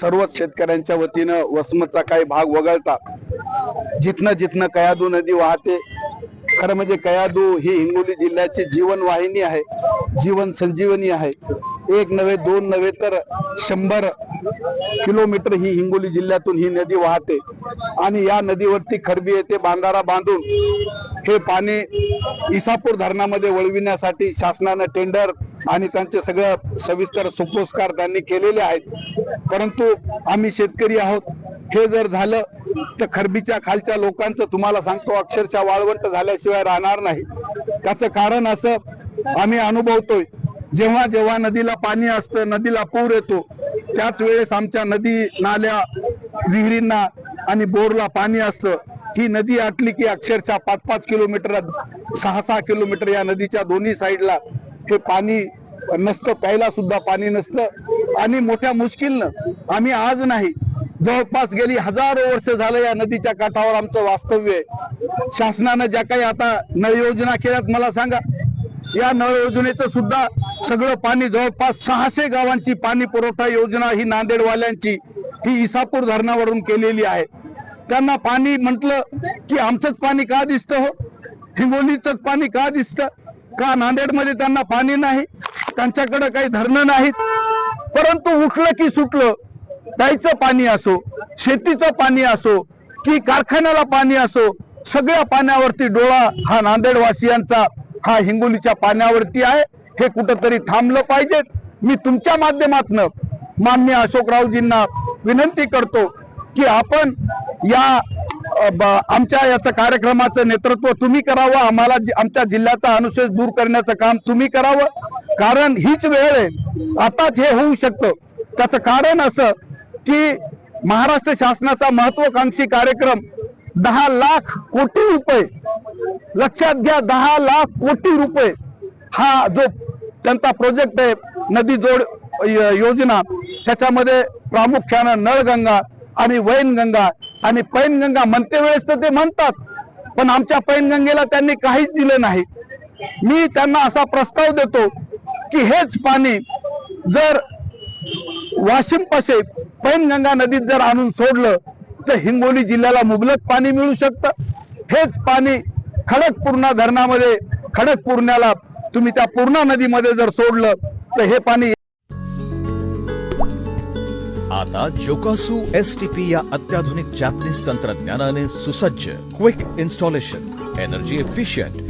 सर्वच शेतकऱ्यांच्या वतीनं वसमतचा काही भाग वगळता जिथनं जिथनं कयादू नदी वाहते खरं म्हणजे कयादू ही हिंगोली जिल्ह्याची जीवनवाहिनी आहे. जीवन संजीवनी आहे. एक नव्हे दोन नव्हे तर शंभर किलोमीटर ही हिंगोली जिल्ह्यातून ही नदी वाहते. आणि या नदीवरती खरबी येथे बांधारा बांधून हे पाणी इसापूर धरणामध्ये वळविण्यासाठी शासनानं टेंडर आणि त्यांचे सगळं सविस्तर सुपोस्कार त्यांनी केलेले आहेत. परंतु आम्ही शेतकरी आहोत. हे जर झालं तर खरबीच्या खालच्या लोकांचं तुम्हाला सांगतो अक्षरशः वाळवंट झाल्याशिवाय राहणार नाही. त्याचं कारण असं आम्ही अनुभवतोय. जेव्हा जेव्हा नदीला पाणी असतं नदीला पूर येतो त्याच वेळेस आमच्या नदी नाल्या विहिरींना आणि बोरला पाणी असतं. ही नदी आटली की अक्षरशः पाच पाच किलोमीटर सहा सहा किलोमीटर या नदीच्या दोन्ही साईडला हे पाणी नसतं प्यायला सुद्धा पाणी नसतं. आणि मोठ्या मुश्किलनं आम्ही आज नाही जवळपास गेली हजारो वर्ष झालं या नदीच्या काठावर आमचं वास्तव्य आहे. शासनानं ज्या काही आता नळ योजना केल्यात मला सांगा या नळ योजनेचं सुद्धा सगळं पाणी जवळपास सहाशे गावांची पाणी पुरवठा योजना ही नांदेडवाल्यांची ही इसापूर धरणावरून केलेली आहे. त्यांना पाणी म्हटलं की आमचंच पाणी का दिसतं हो? हिंगोलीचंच पाणी का दिसतं? का नांदेडमध्ये त्यांना पाणी नाही? त्यांच्याकडे काही धरणं नाहीत? परंतु उठलं की सुटलं प्यायचं पाणी असो शेतीचं पाणी असो की कारखान्याला पाणी असो सगळ्या पाण्यावरती डोळा हा नांदेडवासियांचा हा हिंगोलीच्या पाण्यावरती आहे. हे कुठंतरी थांबलं पाहिजेत मी तुमच्या माध्यमातनं मान्य अशोकरावजींना विनंती करतो की आपण या आमच्या याचं कार्यक्रमाचं नेतृत्व तुम्ही करावं. आम्हाला आमच्या जिल्ह्याचा अनुशेष दूर करण्याचं काम तुम्ही करावं. कारण हीच वेळ आहे. आताच हे होऊ शकतं. त्याचं कारण असं की महाराष्ट्र शासनाचा महत्वाकांक्षी कार्यक्रम दहा लाख कोटी रुपये. लक्षात घ्या दहा लाख कोटी रुपये हा जो त्यांचा प्रोजेक्ट आहे नदी जोड योजना त्याच्यामध्ये प्रामुख्यानं नळगंगा आणि वैनगंगा आणि पैनगंगा म्हणते वेळेस तर ते म्हणतात पण आमच्या पैनगंगेला त्यांनी काहीच दिलं नाही. मी त्यांना असा प्रस्ताव देतो की हेच पाणी जर वाशिम पासे पैनगंगा नदीत जर आणून सोडलं तर हिंगोली जिल्ह्याला मुबलक पाणी मिळू शकतं. हेच पाणी खडकपूर्णा धरणामध्ये खडकपूर्ण्याला तुम्ही त्या पूर्णा नदीमध्ये जर सोडलं तर हे पाणी आता जोकासू एस टी पी या अत्याधुनिक जॅपनीज तंत्रज्ञानाने सुसज्ज quick installation energy efficient